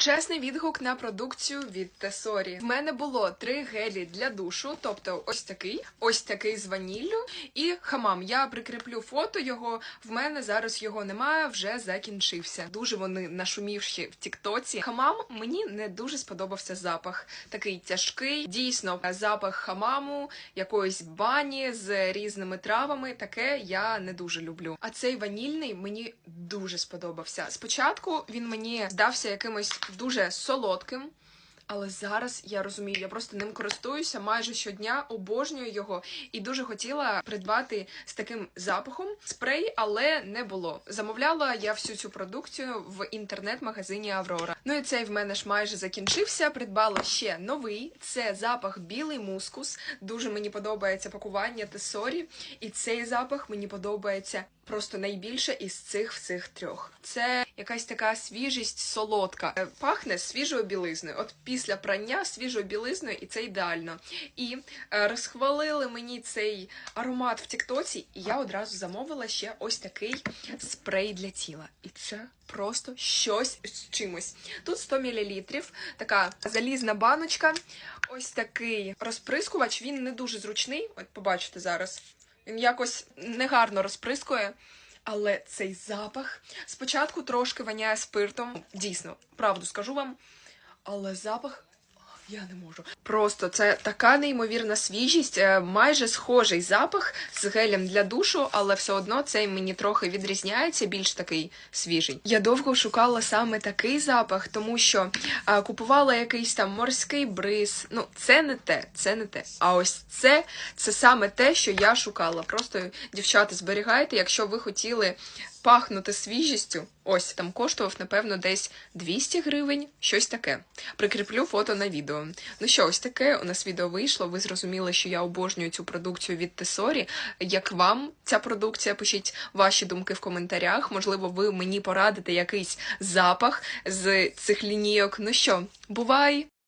Чесний відгук на продукцію від Тесорі. В мене було три гелі для душу, тобто ось такий, ось такий з ваніллю і хамам. Я прикріплю фото його. В мене зараз його немає, вже закінчився. Дуже вони нашумівші в Тіктоці. Хамам мені не дуже сподобався запах. Такий тяжкий, дійсно запах хамаму, якоїсь бані з різними травами. Таке я не дуже люблю. А цей ванільний мені дуже сподобався. Спочатку він мені здався якимось дуже солодким. Але зараз я розумію, я просто ним користуюся майже щодня, обожнюю його і дуже хотіла придбати з таким запахом спрей, але не було. Замовляла я всю цю продукцію в інтернет-магазині Аврора. Ну і цей в мене ж майже закінчився. Придбала ще новий. Це запах білий мускус. Дуже мені подобається пакування Тесорі. І цей запах мені подобається просто найбільше із цих всіх трьох. Це якась така свіжість солодка. Е, Пахне свіжою білизною. От після прання свіжою білизною, і це ідеально. І е, розхвалили мені цей аромат в Тіктоці, і я одразу замовила ще ось такий спрей для тіла. І це просто щось з чимось. Тут 100 мл, така залізна баночка. Ось такий розприскувач. Він не дуже зручний. От побачите зараз. Він якось негарно розприскує. Але цей запах спочатку трошки воняє спиртом. Дійсно, правду скажу вам. Але запах. Я не можу. Просто це така неймовірна свіжість, е, майже схожий запах з гелем для душу, але все одно цей мені трохи відрізняється, більш такий свіжий. Я довго шукала саме такий запах, тому що а, купувала якийсь там морський бриз. Ну, це не те, це не те. А ось це, це саме те, що я шукала. Просто дівчата, зберігайте, якщо ви хотіли пахнути свіжістю. Ось там коштував, напевно, десь 200 гривень, щось таке. Прикріплю фото на відео. Ну що, ось таке у нас відео вийшло. Ви зрозуміли, що я обожнюю цю продукцію від Тесорі. Як вам ця продукція? Пишіть ваші думки в коментарях. Можливо, ви мені порадите якийсь запах з цих лінійок. Ну що, бувай!